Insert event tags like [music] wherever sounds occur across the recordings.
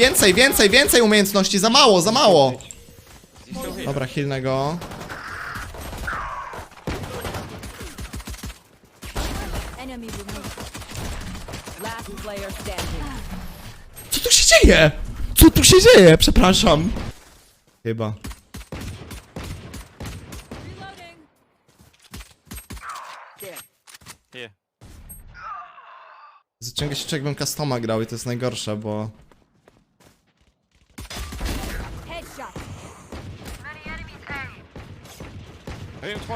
Więcej, więcej, więcej umiejętności, za mało, za mało. Dobra, player standing. Co tu się dzieje? Co tu się dzieje? Przepraszam. Chyba. Zaciąga się jakbym customa grał i to jest najgorsze, bo... Headshot. I hit him twice. Kill him.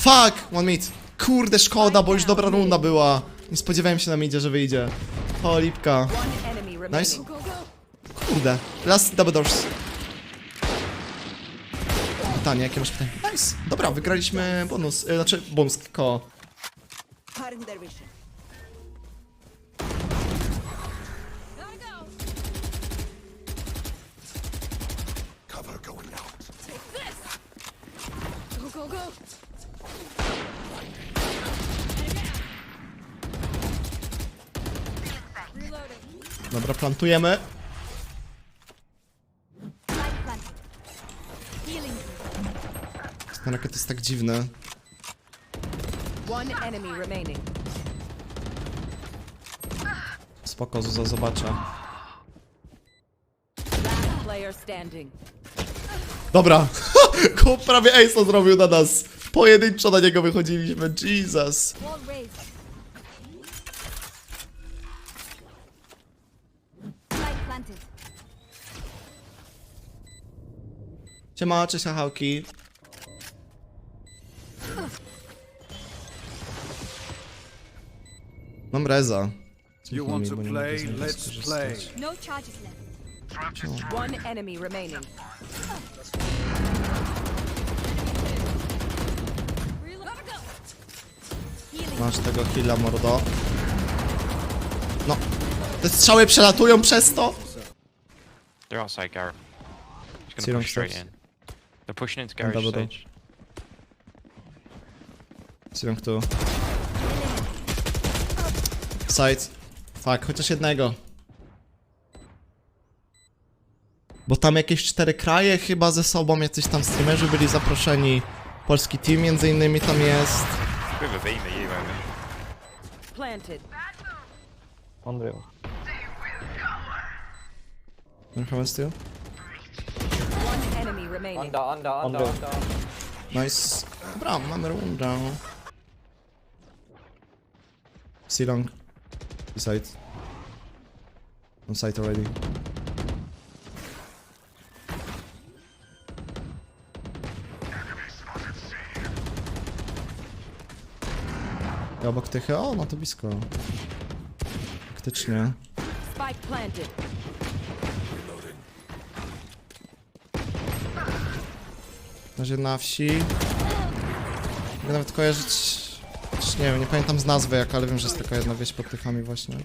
Fuck! One meet. Kurde, szkoda, bo już dobra runda była. Nie spodziewałem się na midzie, że wyjdzie. O, lipka. Nice. Kurde. Last double doors. Pytanie, jakie masz pytanie? Nice. Dobra, wygraliśmy bonus. Y, znaczy, bonus, ko. Dobra, plantujemy. Ten rakiet jest tak dziwny. Spoko, Zuza, zobaczę. Dobra. [laughs] Prawie Ace'a zrobił na nas. Pojedynczo na niego wychodziliśmy. Jesus. Wall raised. Light planted. Siema, cześć Hałki. Mam reza. You want to play? Let's play. No charges left. One enemy remaining. Masz tego heala, mordo. No. Te strzały przelatują przez to? They're outside Garrett. He's gonna push straight in. They're pushing into garage double door. stage. Syriąg tu. Side. Fuck, chociaż jednego. Bo tam jakieś cztery kraje chyba ze sobą, jacyś tam streamerzy byli zaproszeni. Polski team między innymi tam jest. Bit of a beam at you. Planted. Unreal. One heaven still. Remaining. Under, under, under, Under. under. Nice. Dobra, mamy rundę. See long. Beside. On site already. Ja obok tychy, o, no to blisko. Faktycznie. Spike planted. Razie na wsi. Mogę nawet kojarzyć... Nie wiem, nie pamiętam z nazwy jak, ale wiem, że jest taka jedna wieś pod tychami właśnie.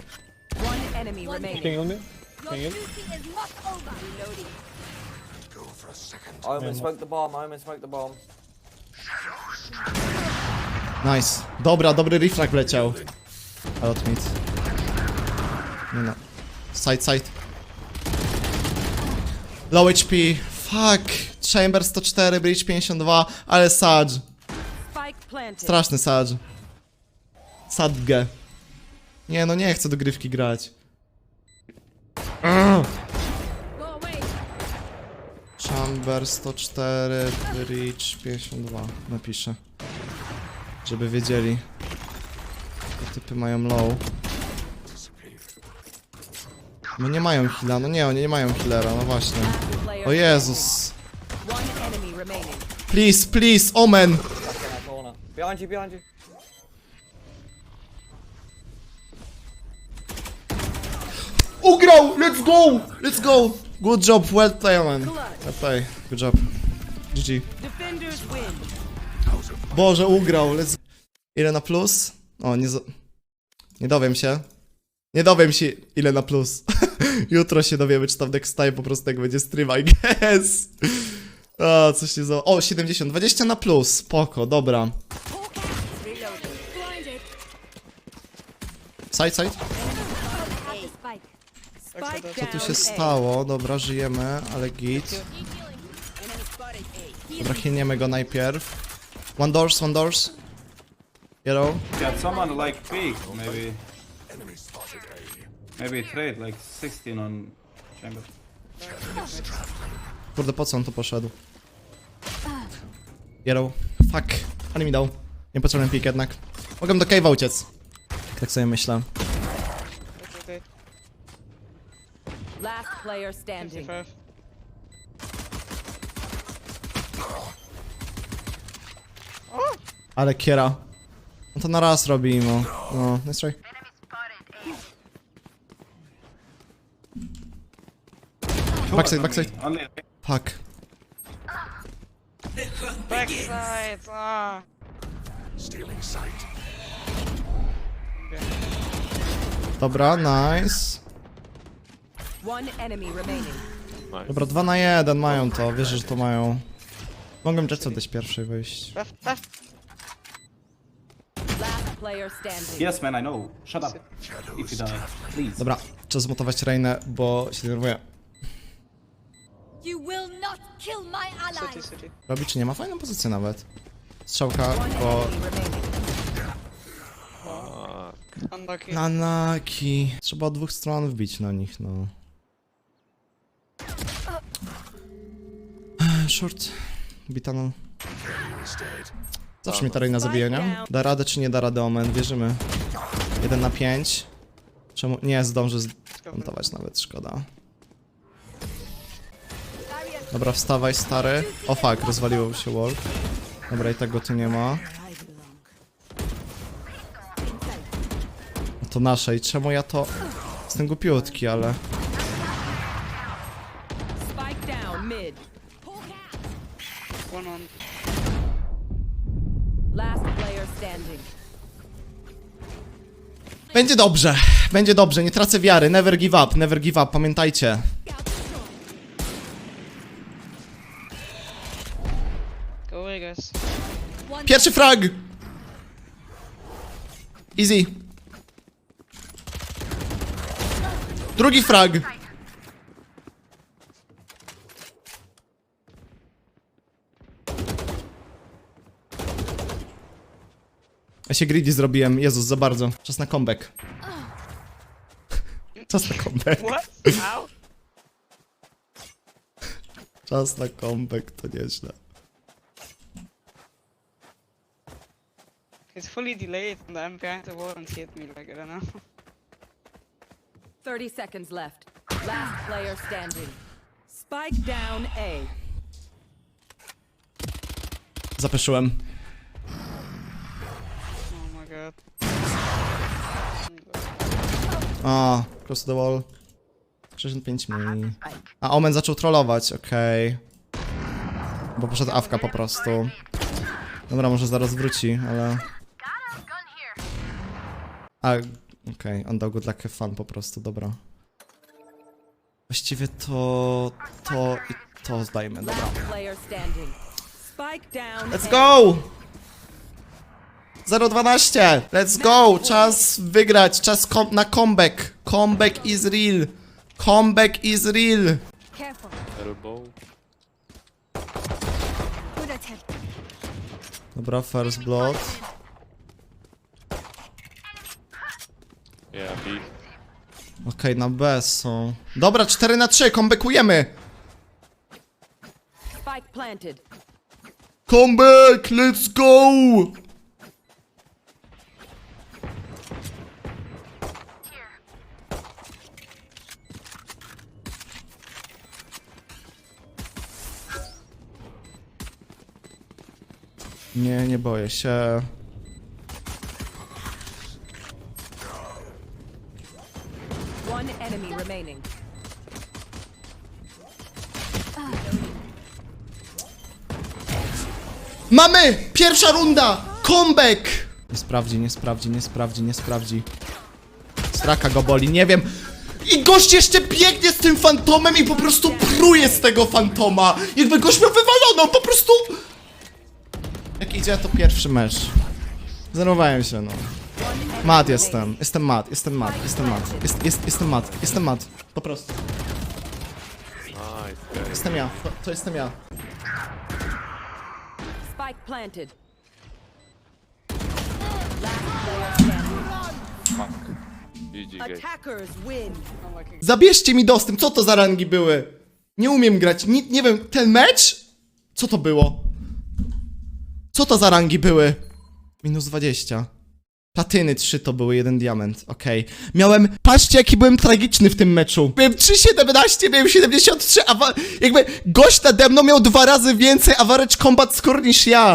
Omen, smoke the bomb, Omen, smoke the bomb. Nice. Dobra, dobry refrag leciał. Out mid. Nie no. Side, side. Low HP. Fuck. Chamber 104, Bridge 52, ale planted. Straszny Sage. Sadge. Nie no, nie chcę do grywki grać. Chamber 104, Bridge 52. Napiszę. Żeby wiedzieli. Te typy mają low. No nie mają heala, no nie, oni nie mają healera, no właśnie. O Jezus. Please, please, Omen! Corner. Behind you, behind you. Ugrał! Let's go! Let's go! Good job, well played, Omen. Well play, good job. GG. Defenders win. Boże, ugrał, let's... Ile na plus? O, nie za... Nie dowiem się. Nie dowiem się, ile na plus. [laughs] Jutro się dowiemy, czy tam next time po prostu jak będzie stream, I guess. O, coś nie za... O, 70, 20 na plus, spoko, dobra. Side, side. Co tu się A. stało? Dobra, żyjemy, ale git. Dobra, chilniemy go najpierw. One doors, one doors. Yellow. Yeah, someone like peek, maybe. Maybe trade like 16 on chamber. Kurde, po co on tu poszedł? Yellow. Fuck. Ale mi dał. Nie potrzebny pik jednak. Mogę do cave'a uciec. Tak sobie myślę. Last player standing. 55. Ale kiera. No to na raz robi no. No, nice try. Backside, backside. Fuck. Backside! Ah! Dobra, nice. One enemy remaining. Dobra, 2 na 1 mają to, wierzę, że to mają. Mogłem Jetsa dać pierwszej wejść. Left, left! Last player standing. Yes, man, I know. Shut up. If you die, please. Dobra, czas zmutować Reinę, bo się denerwuję. You will not kill my ally. City, city. Robi czy nie ma? Fajną pozycję nawet. Strzałka. Unlucky. Nanaki. Trzeba od dwóch stron wbić na nich, no. Ech, Short. Bitano. Zawsze mnie ta Reina zabija, nie? Da radę czy nie da radę Omen? Wierzymy. 1 na 5. Czemu? Nie, zdążę zmontować nawet, szkoda. Dobra, wstawaj stary. O fuck, rozwaliło się wall. Dobra, i tak go tu nie ma. No To nasze i czemu ja to... Jestem głupiutki, ale... Będzie dobrze, będzie dobrze, nie tracę wiary. Never give up, never give up, pamiętajcie. Go away, guys. Pierwszy frag! Easy. Drugi frag. Ja się greedy zrobiłem, Jezus, za bardzo. Czas na comeback. Czas na comeback. What? Czas na comeback, to nieźle. It's fully delayed and I'm behind the wall and hit me like, I don't know. 30 seconds left. Last player standing. Spike down A. Zapeszyłem. Oh my god. A, cross the wall. 65 mini. A Omen zaczął trollować, okej. Bo poszedł awka po prostu. Dobra, może zaraz wróci, ale... A, okej, on dał good luck have fun po prostu, dobra. Właściwie to... to i to zdajmy, dobra. Let's go! 012! Let's go! Czas wygrać, czas kom na comeback. Comeback is real. Comeback is real. Dobra, first blood. Yeah, B. Okej, na B są. Dobra, 4 na 3, comebackujemy! Spike planted. Comeback, let's go! Nie, nie boję się. Mamy! Pierwsza runda! Comeback! Nie sprawdzi, nie sprawdzi, nie sprawdzi, nie sprawdzi. Straka go boli, nie wiem. I gość jeszcze biegnie z tym fantomem i po prostu pruje z tego fantoma. Jakby gość miał wywaloną, po prostu... Jak idzie, to pierwszy mecz. Zerwowałem się, no. Mat jestem, jestem mat, jestem mat, jestem mat, jest, jest, jestem mat, jestem mat, po prostu. Jestem ja, to, to jestem ja. Spike planted. Zabierzcie mi dostęp, co to za rangi były? Nie umiem grać, nie, nie wiem, ten mecz? Co to było? Co to za rangi były? Minus 20. Platyny 3 to były, jeden diament, okej. Miałem, patrzcie jaki byłem tragiczny w tym meczu. Byłem 3,17, miałem 73, a wa- jakby gość nade mną miał dwa razy więcej average combat score niż ja.